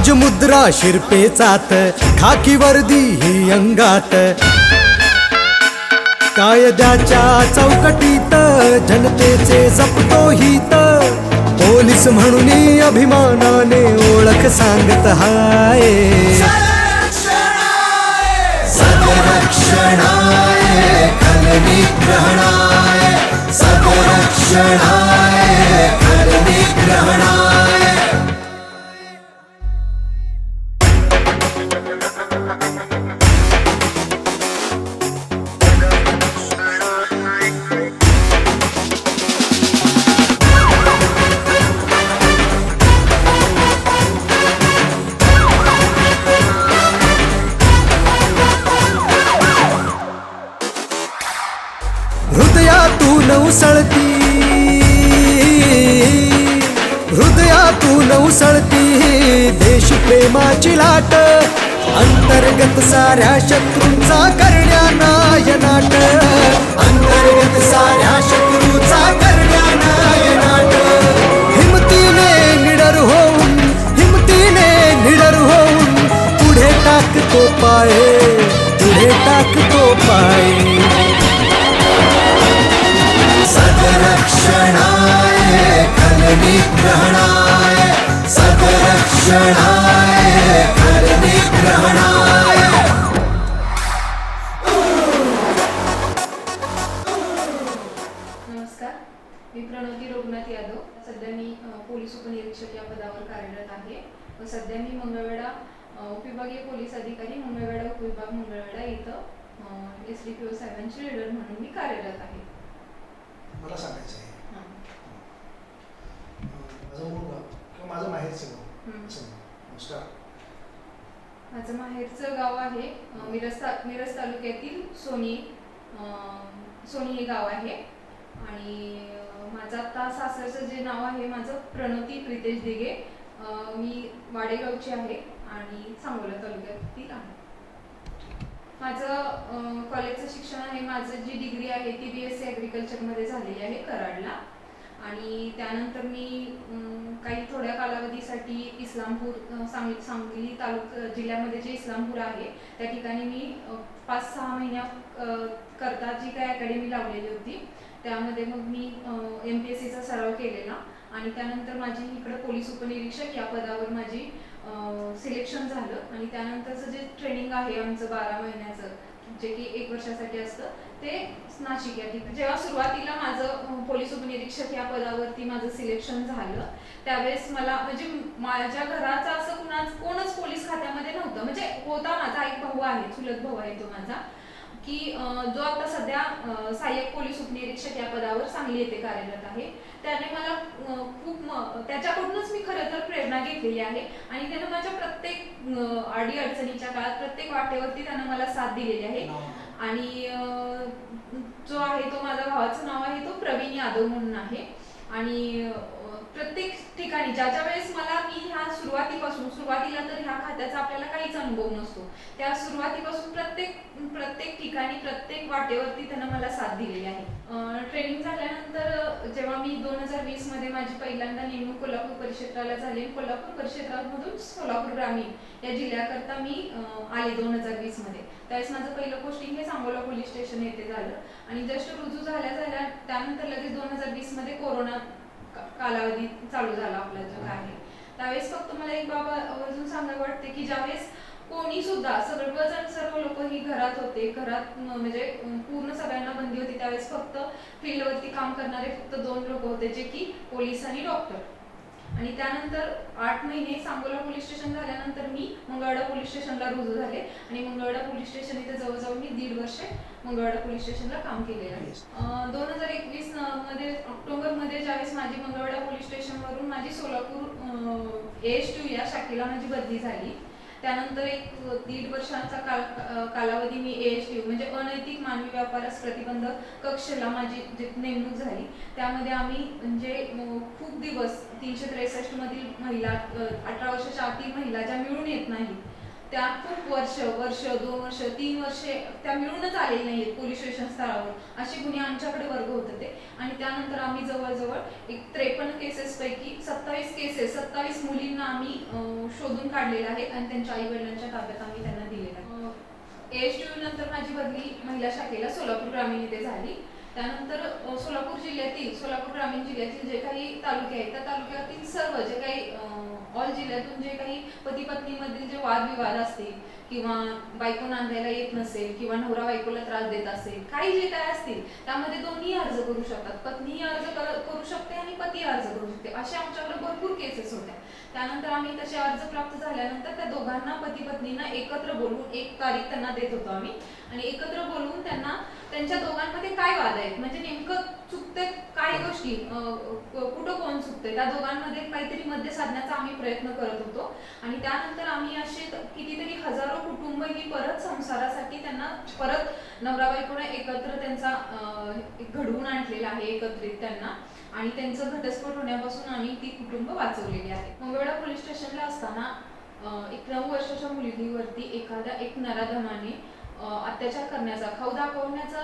राजमुद्रा शिरपेचात खाकी वर्दी ही अंगात. कायद्याच्या चौकटीत जनतेचे जपतो हित. पोलीस म्हणून अभिमानाने ओळख सांगत हाय. सदरक्षणाय खलनिग्रहणाय सदरक्षणाय खलनिग्रहणाय. हृदयातून अंतर्गत साऱ्या शत्रूंचा करण्या नाय नाटक. अंतर्गत साऱ्या मी प्रणवती रघुनाथ यादव. सध्या मी पोलीस उपनिरीक्षक या पदावर कार्यरत आहे. व सध्या मी मंगळवेढा अ, उपविभागीय पोलीस अधिकारी मंगळवेढा उपविभाग मंगळवेढा इथं एस डी पी ओ साहेबांची लीडर म्हणून मी कार्यरत आहे. मला सांगायचं आहे. माझं मूळ गाव किंवा माझं माहेरचं गाव. नमस्कार. माझं माहेरचं गाव आहे मिरज ता मिरज तालुक्यातील सोनी सोनी हे गाव आहे. आणि माझं आता सासरचं जे नाव आहे माझं प्रणती प्रितेश दिघे मी वाडेगावची आहे आणि सांगोला तालुक्यातील आहे. माझं कॉलेजचं शिक्षण आहे. माझं जी डिग्री आहे ती बी एस सी ॲग्रिकल्चरमध्ये झालेली आहे कराडला. आणि त्यानंतर मी काही थोड्या कालावधीसाठी इस्लामपूर सांगली सांगली तालुका जिल्ह्यामध्ये जे इस्लामपूर आहे त्या ठिकाणी मी पाच सहा महिन्या करता जी काही अकॅडमी लावलेली होती त्यामध्ये मग मी एम पी एस सीचा सराव केलेला आणि त्यानंतर माझी इकडं पोलीस उपनिरीक्षक या पदावर माझी सिलेक्शन झालं. आणि त्यानंतरचं जे ट्रेनिंग आहे आमचं बारा महिन्याचं जे की एक वर्षासाठी असतं ते नाशिक या ठिकाणी. जेव्हा सुरुवातीला माझं पोलीस उपनिरीक्षक या पदावरती माझं सिलेक्शन झालं त्यावेळेस मला म्हणजे माझ्या घराचं असं कुणाच कोणच पोलीस खात्यामध्ये नव्हतं. म्हणजे होता माझा एक भाऊ आहे चुलत भाऊ आहे तो माझा. की जो आता सध्या सहाय्यक पोलीस उपनिरीक्षक या पदावर सांगली येथे कार्यरत आहे त्याने मला खूप त्याच्याकडूनच मी खरं तर प्रेरणा घेतलेली आहे आणि त्यानं माझ्या प्रत्येक अडी अडचणीच्या काळात प्रत्येक वाटेवरती त्यानं मला साथ दिलेली आहे. नाव आणि जो आहे तो माझ्या भावाचं नाव आहे तो प्रवीण यादव म्हणून आहे. आणि प्रत्येक ठिकाणी ज्या ज्या वेळेस मला मी ह्या सुरुवातीपासून सुरुवातीला तर ह्या खात्याचा आपल्याला काहीच अनुभव नसतो. त्या सुरुवातीपासून प्रत्येक प्रत्येक ठिकाणी प्रत्येक वाटेवरती त्यानं मला साथ दिलेली आहे. ट्रेनिंग झाल्यानंतर जेव्हा मी दोन हजार वीसमध्ये माझी पहिल्यांदा नेमणूक कोल्हापूर परिक्षेत्राला झाली कोल्हापूर परिक्षेत्रामधून सोलापूर ग्रामीण या जिल्ह्याकरता मी आले दोन हजार वीसमध्ये. त्यावेळेस माझं पहिलं पोस्टिंग हे सांगोला पोलीस स्टेशन येथे झालं. आणि जस्ट रुजू झाल्या झाल्या त्यानंतर लगेच दोन हजार वीसमध्ये कोरोना कालावधी चालू झाला आपला जो आहे त्यावेळेस फक्त मला एक बाबा आवर्जून सांगायला वाटते की ज्यावेळेस कोणी सुद्धा सर्वजण सर्व लोक ही घरात होते घरात म्हणजे पूर्ण सगळ्यांना बंदी होती त्यावेळेस फक्त फील्डवरती काम करणारे फक्त दोन लोक होते जे की पोलीस आणि डॉक्टर. आणि त्यानंतर आठ महिने सांगोला पोलीस स्टेशन झाल्यानंतर मी मंगळवाडा पोलीस स्टेशनला रुजू झाले आणि मंगळवाडा पोलीस स्टेशन इथे जवळजवळ मी दीड वर्ष मंगळवाडा पोलीस स्टेशनला काम केलेलं आहे. दोन हजार एकवीसमध्ये ऑक्टोबरमध्ये ज्यावेळेस माझी मंगळवाडा पोलीस स्टेशनवरून माझी सोलापूर एज टू या शाखेला माझी बदली झाली त्यानंतर एक दीड वर्षांचा काल कालावधी मी एच टी म्हणजे अनैतिक मानवी व्यापारास प्रतिबंध कक्षला माझी नेमणूक झाली त्यामध्ये आम्ही म्हणजे खूप दिवस तीनशे त्रेसष्ट मधील महिला अठरा वर्षाच्या आतील महिला ज्या मिळून येत नाही त्या खूप वर्ष वर्ष दोन वर्ष तीन वर्षे त्या मिळूनच आलेल्या नाहीत पोलीस स्टेशन स्थळावर असे गुन्हे आमच्याकडे वर्ग होत होते. आणि त्यानंतर आम्ही जवळजवळ एक त्रे सत्तावीस मुलींना आम्ही शोधून काढलेले आहेत आणि त्यांच्या आई वडिलांच्या ताब्यात आम्ही त्यांना दिलेलं आहे. एस टी नंतर माझी बदली महिला शाखेला सोलापूर ग्रामीण येथे झाली. त्यानंतर सोलापूर जिल्ह्यातील सोलापूर ग्रामीण जिल्ह्यातील जे काही तालुके आहेत त्या तालुक्यातील सर्व जे काही ऑल जिल्ह्यातून जे काही पती पत्नीमधील जे वादविवाद असतील किंवा बायको नांदायला येत नसेल किंवा नवरा बायकोला त्रास देत असेल काही जे काय असतील त्यामध्ये दोन्ही अर्ज करू शकतात. पत्नीही अर्ज कर- शकते आणि पती अर्ज करू शकते. अशा आमच्याकडे cases ఉంటాయి त्यानंतर आम्ही तसे अर्ज प्राप्त झाल्यानंतर त्या दोघांना पती पत्नींना एकत्र बोलवून एक तारीख त्यांना देत होतो आम्ही. आणि एकत्र बोलवून त्यांना त्यांच्या दोघांमध्ये काय वाद आहेत? म्हणजे नेमकं चुकते काय गोष्टी कुठं कोण चुकते त्या दोघांमध्ये काहीतरी मध्य साधण्याचा आम्ही प्रयत्न करत होतो. आणि त्यानंतर आम्ही असे कितीतरी हजारो कुटुंब ही परत संसारासाठी त्यांना परत नवरा बायकोने एकत्र त्यांचा घडवून आणलेला आहे एकत्रित त्यांना. आणि त्यांचं घटस्फोट होण्यापासून आम्ही ती कुटुंब वाचवलेली आहे. मंगळवेढा पोलीस स्टेशनला असताना एक नऊ वर्षाच्या मुलगीवरती एखाद्या एक नराधमाने अत्याचार करण्याचा खाऊ दाखवण्याचा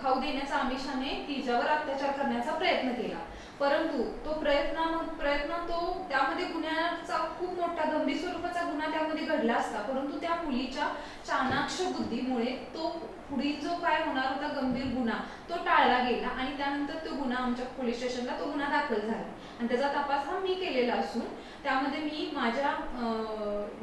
खाऊ देण्याचा आमिषाने तिच्यावर अत्याचार करण्याचा प्रयत्न केला. परंतु तो प्रयत्न प्रयत्न तो त्यामध्ये गुन्ह्याचा खूप मोठा गंभीर स्वरूपाचा गुन्हा त्यामध्ये घडला असता. परंतु त्या मुलीच्या चाणाक्ष बुद्धीमुळे तो पुढील जो काय होणार होता गंभीर गुन्हा तो टाळला गेला आणि त्यानंतर तो गुन्हा आमच्या पोलीस स्टेशनला तो गुन्हा दाखल झाला. आणि त्याचा तपास हा मी केलेला असून त्यामध्ये मी माझ्या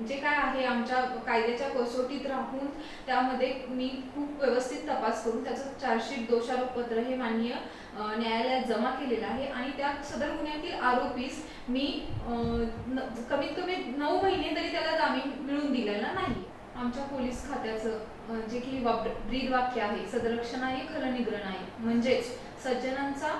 जे काय आहे आमच्या कायद्याच्या कसोटीत राहून त्यामध्ये मी खूप व्यवस्थित तपास करून त्याचं चार्जशीट दोषारोपपत्र हे माननीय न्यायालयात जमा केलेलं आहे. आणि त्या सदर गुन्ह्यातील आरोपीस मी कमीत कमी नऊ महिने तरी त्याला जामीन मिळून दिलेला नाही. आमच्या पोलीस खात्याचं जे की ब्रीद वाक्य आहे सदरक्षण आहे खलनिग्रहण आहे म्हणजेच सज्जनांचा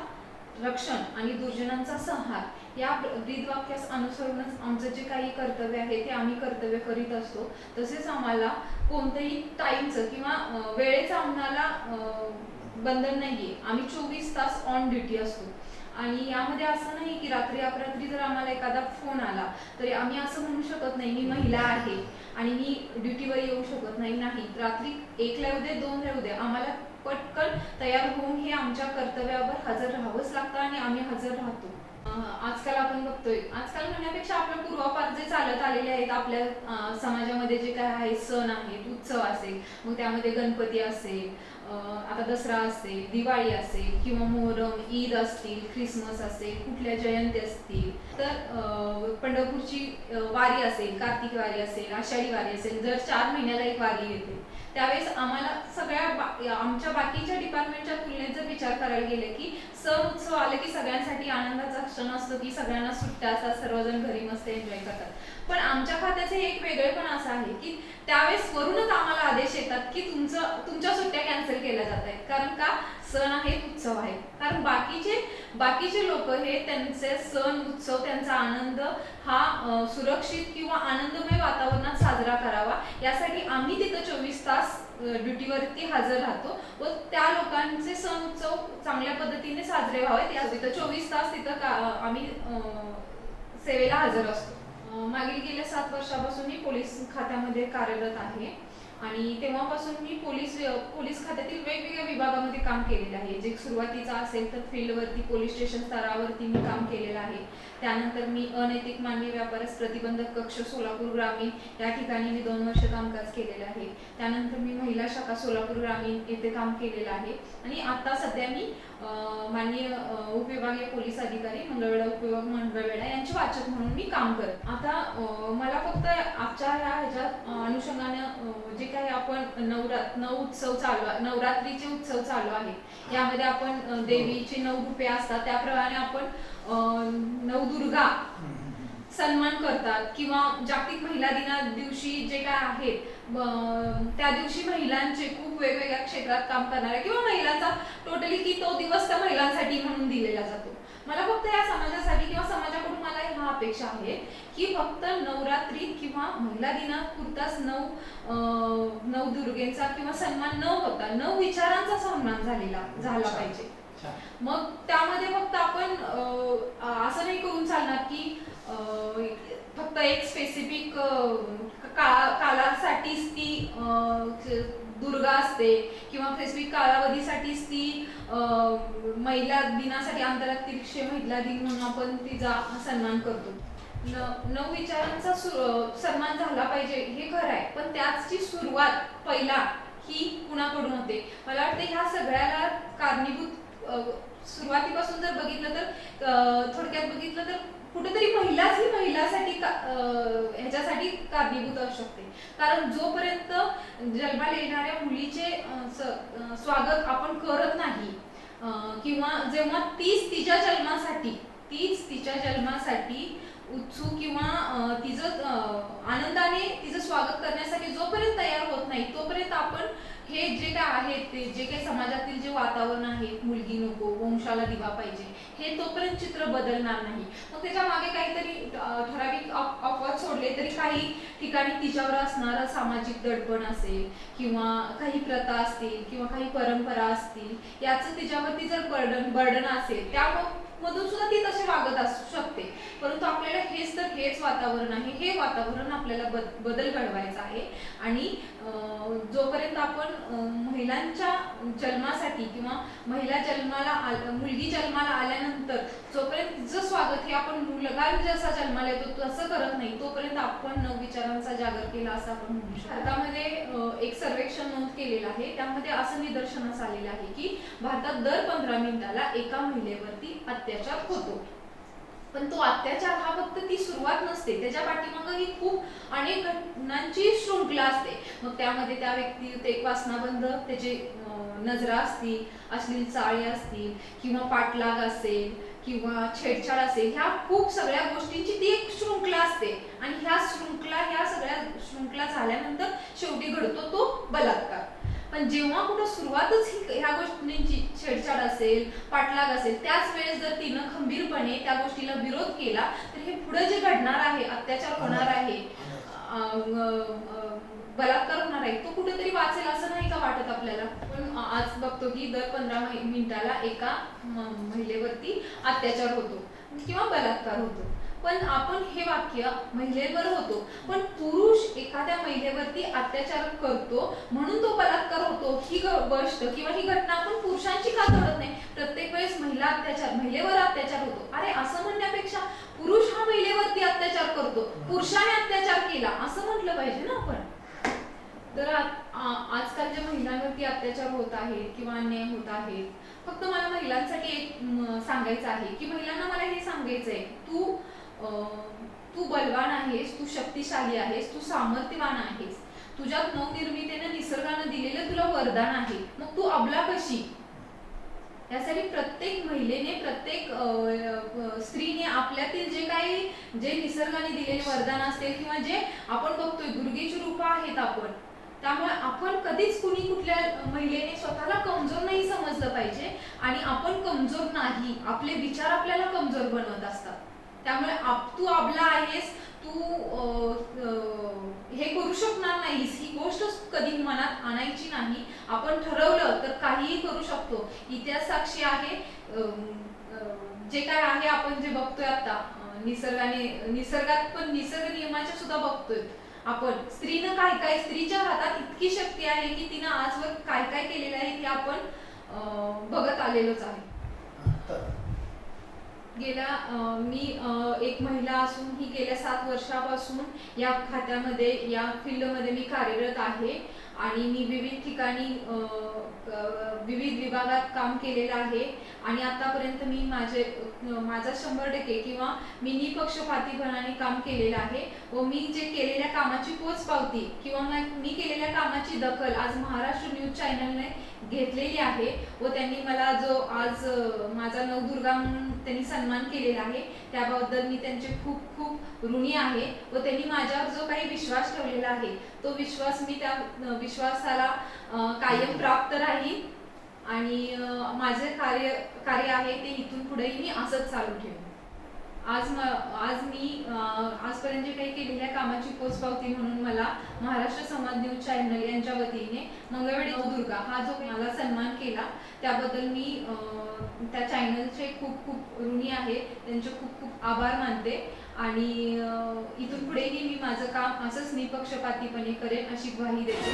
रक्षण आणि दुर्जनांचा संहार या ब्रीद वाक्यास अनुसरूनच आमचं जे काही कर्तव्य आहे ते आम्ही कर्तव्य करीत असतो. तसेच आम्हाला कोणतंही टाईमचं किंवा वेळेचं आम्हाला बंधन बंधन नाहीये. आम्ही चोवीस तास ऑन ड्युटी असतो. आणि यामध्ये असं नाही की रात्री अपरात्री जर आम्हाला एखादा फोन आला तरी आम्ही असं म्हणू शकत नाही मी महिला आहे आणि मी ड्युटीवर येऊ शकत नाही नाही. रात्री एकला येऊ दे दोन येऊ दे आम्हाला पटकन तयार होऊन हे आमच्या कर्तव्यावर हजर राहावंच लागतं आणि आम्ही हजर राहतो. आजकाल आपण बघतोय आजकाल म्हणण्यापेक्षा आपल्या पूर्वापार जे चालत आलेले आहेत आपल्या समाजामध्ये जे काय आहे सण आहेत उत्सव असेल मग त्यामध्ये गणपती असेल आता दसरा असेल दिवाळी असेल किंवा मोहरम ईद असतील ख्रिसमस असेल कुठल्या जयंती असतील तर पंढरपूरची वारी असेल कार्तिक वारी असेल आषाढी वारी असेल जर चार महिन्याला एक वारी येते. त्यावेळेस आम्हाला सगळ्या बा- आमच्या बाकीच्या डिपार्टमेंटच्या तुलनेत जर विचार करायला गेले की सण उत्सव आले की सगळ्यांसाठी आनंदाचा क्षण असतो की सगळ्यांना सुट्ट्या असतात सर्वजण घरी मस्त एन्जॉय करतात. पण आमच्या खात्याचे एक वेगळेपण असं आहे की त्यावेळेस वरूनच आम्हाला आदेश येतात की तुमचं तुमच्या सुट्ट्या कॅन्सल केल्या जात आहेत. कारण का? सण आहेत उत्सव आहेत कारण बाकीचे बाकीचे लोक हे त्यांचे सण उत्सव त्यांचा आनंद हा सुरक्षित किंवा आनंदमय वातावरणात साजरा करावा. यासाठी आम्ही तिथं चोवीस तास ड्युटीवरती हजर राहतो व त्या लोकांचे सण उत्सव चांगल्या पद्धतीने साजरे व्हावेत. या तिथं चोवीस तास तिथं का आम्ही सेवेला हजर असतो. मागील गेल्या सात वर्षापासून मी पोलीस खात्यामध्ये कार्यरत आहे. आणि तेव्हापासून मी पोलीस पोलीस खात्यातील वेगवेगळ्या विभागामध्ये काम केलेलं आहे. जे सुरुवातीचा असेल तर फील्डवरती पोलीस स्टेशन स्तरावरती मी काम केलेलं आहे. त्यानंतर मी अनैतिक मानवी व्यापारास प्रतिबंधक कक्ष सोलापूर ग्रामीण या ठिकाणी मी दोन वर्ष कामकाज केलेलं आहे. त्यानंतर मी महिला शाखा सोलापूर ग्रामीण येथे काम केलेलं आहे. आणि आता सध्या मी माननीय उपविभागीय पोलीस अधिकारी मंगळवेढा उपविभाग मंगळवेढा यांचे वाचक म्हणून मी काम करत. आता मला फक्त आजच्या ह्या ह्याच्या अनुषंगानं जे काही आपण नवरात नऊ उत्सव चालू आहे नवरात्रीचे उत्सव चालू आहे यामध्ये आपण देवीचे नऊ रूपे असतात त्याप्रमाणे आपण नवदुर्गा सन्मान करतात किंवा जागतिक महिला दिना दिवशी जे काय आहेत त्या दिवशी महिलांचे खूप वेगवेगळ्या क्षेत्रात काम करणाऱ्या किंवा महिलांचा टोटली की तो दिवस त्या महिलांसाठी म्हणून दिलेला जातो. मला फक्त या समाजासाठी किंवा समाजाकडून मला ह्या अपेक्षा आहे की फक्त नवरात्रीत किंवा महिला दिनापुरताच नऊ अं, नऊ दुर्गेचा किंवा सन्मान न होता नऊ विचारांचा सन्मान झालेला झाला पाहिजे. मग त्यामध्ये फक्त आपण असं नाही करून चालणार की अं, साठीच ती अं, दुर्गा असते किंवा स्पेसिफिक कालावधीसाठीच ती अं, महिला दिनासाठी आंतरराष्ट्रीय महिला दिन म्हणून आपण तिचा सन्मान करतो. न नऊ विचारांचा सन्मान झाला पाहिजे हे खरं आहे. पण त्याची सुरुवात पहिला ही कुणाकडून होते? मला वाटतं ह्या सगळ्याला कारणीभूत सुरुवातीपासून जर बघितलं तर थोडक्यात बघितलं तर कुठेतरी महिलाच ही महिलासाठी का- ह्याच्यासाठी कारणीभूत असू शकते. कारण जोपर्यंत जन्माला येणाऱ्या मुलीचे स्वागत आपण करत नाही किंवा जेव्हा तीच तिच्या जन्मासाठी तीच तिच्या जन्मासाठी उत्सुक किंवा तिचं आनंदाने तिचं स्वागत करण्यासाठी जोपर्यंत तयार होत नाही तोपर्यंत आपण हे जे काय आहे ते जे काही समाजातील जे वातावरण आहे मुलगी नको वंशाला दिवा पाहिजे हे तोपर्यंत चित्र बदलणार नाही. मग त्याच्यामागे काहीतरी ठराविक अपवाद सोडले तरी काही ठिकाणी तिच्यावर असणारं सामाजिक दडपण असेल किंवा काही प्रथा असतील किंवा काही परंपरा असतील याचं तिच्यावरती जर बर्डन बर्डन असेल त्यामुळे मधून सुद्धा ती तसे वागत असू शकते. परंतु आपल्याला हेच तर हेच वातावरण आहे. हे वातावरण आपल्याला बद- बदल घडवायचा आहे. आणि जोपर्यंत आपण महिलांच्या जन्मासाठी किंवा महिला जन्माला मुलगी जन्माला आल्यानंतर जोपर्यंत तिचं स्वागत हे आपण मुलगा जसा जन्माला येतो तसं करत नाही तोपर्यंत आपण नवविचारांचा जागर केला असं आपण म्हणू शकतो. भारतामध्ये एक सर्वेक्षण नोंद केलेलं आहे. त्यामध्ये असं निदर्शनास आलेलं आहे की भारतात दर पंधरा मिनिटाला एका महिलेवरती अत्याचार होतो. पण तो अत्याचार हा फक्त ती सुरुवात नसते. त्याच्या पाठीमागं ही खूप अनेक घटनांची शृंखला असते. मग त्यामध्ये त्या व्यक्ती ते वासनाबंध त्याचे नजरा असतील अश्लील चाळी असतील किंवा पाठलाग असेल किंवा छेडछाड असेल ह्या खूप सगळ्या गोष्टींची ती एक शृंखला असते. आणि ह्या शृंखला ह्या सगळ्या शृंखला झाल्यानंतर शेवटी घडतो तो बलात्कार. पण जेव्हा कुठं सुरुवातच ही ह्या गोष्टींची छेडछाड असेल पाठलाग असेल त्याच वेळेस जर तिनं खंबीरपणे त्या गोष्टीला विरोध केला तर हे पुढे जे घडणार आहे अत्याचार होणार आहे बलात्कार होणार आहे तो कुठेतरी वाचेल असं नाही का वाटत आपल्याला? पण आज बघतो की दर पंधरा मिनिटाला एका महिलेवरती अत्याचार होतो किंवा बलात्कार होतो. पण आपण हे वाक्य महिलेवर होतो. पण पुरुष एखाद्या महिलेवरती अत्याचार करतो म्हणून तो बलात्कार होतो. ही गोष्ट किंवा ही घटना आपण पुरुषांची का घडत नाही? प्रत्येक वेळेस महिला अत्याचार महिलेवर अत्याचार होतो. अरे असं म्हणण्यापेक्षा पुरुष हा महिलेवरती अत्याचार करतो. पुरुषाने अत्याचार केला असं म्हटलं पाहिजे ना आपण. तर आजकाल ज्या महिलांवरती अत्याचार होत आहेत किंवा अन्याय होत आहेत फक्त मला महिलांसाठी एक सांगायचं आहे की महिलांना मला हे सांगायचंय. तू तू बलवान आहेस तू शक्तिशाली आहेस तू सामर्थ्यवान आहेस. तुझ्यात नवनिर्मितीने निसर्गानं दिलेलं तुला वरदान आहे. मग तू अबला कशी? यासाठी प्रत्येक महिलेने प्रत्येक स्त्रीने आपल्यातील जे काही जे निसर्गाने दिलेले वरदान असतील किंवा जे आपण बघतोय दुर्गेची रूपं आहेत आपण त्यामुळे आपण कधीच कुणी कुठल्या महिलेने स्वतःला कमजोर नाही समजलं पाहिजे. आणि आपण कमजोर नाही. आपले विचार आपल्याला कमजोर बनवत असतात. त्यामुळे आप तू आपला आहेस तू हे करू शकणार नाहीस. ही गोष्ट कधी मनात आणायची नाही. आपण ठरवलं तर काहीही करू शकतो. इतिहास साक्षी आहे. जे काय आहे आपण जे बघतोय आता निसर्गाने निसर्गात पण निसर्ग नियमाच्या सुद्धा बघतोय आपण. स्त्रीनं काय काय स्त्रीच्या हातात इतकी शक्ती आहे की तिनं आजवर काय काय केलेलं आहे हे आपण बघत आलेलोच आहे. गेल्या मी एक महिला असून ही गेल्या सात वर्षापासून या खात्यामध्ये या फील्डमध्ये मी कार्यरत आहे. आणि मी विविध ठिकाणी विविध विभागात काम केलेलं आहे. आणि आतापर्यंत मी माझे माझा शंभर टक्के किंवा मी निपक्षपातीपणाने काम केलेलं आहे व मी जे केलेल्या कामाची पोचपावती किंवा मग मी केलेल्या कामाची दखल आज महाराष्ट्र न्यूज चॅनलने घेतलेली आहे व त्यांनी मला जो आज माझा नवदुर्गा म्हणून त्यांनी सन्मान केलेला आहे. त्याबद्दल मी त्यांचे खूप खूप ऋणी आहे व त्यांनी माझ्यावर जो काही विश्वास ठेवलेला आहे तो विश्वास मी त्या विश्वासाला कायम प्राप्त राहील आणि माझे कार्य कार्य आहे ते इथून पुढेही मी असंच चालू ठेवेन. आज म आज मी आजपर्यंत जे काही केलेल्या कामाची पोचपावती म्हणून मला महाराष्ट्र समाज न्यूज चॅनल यांच्या वतीने मंगळवेडी दुर्गा हा जो मला सन्मान केला त्याबद्दल मी त्या चॅनलचे खूप खूप ऋणी आहे. त्यांचे खूप खूप आभार मानते. आणि इथून पुढेही मी माझं काम असंच निपक्षपातीपणे करेन अशी ग्वाही देते.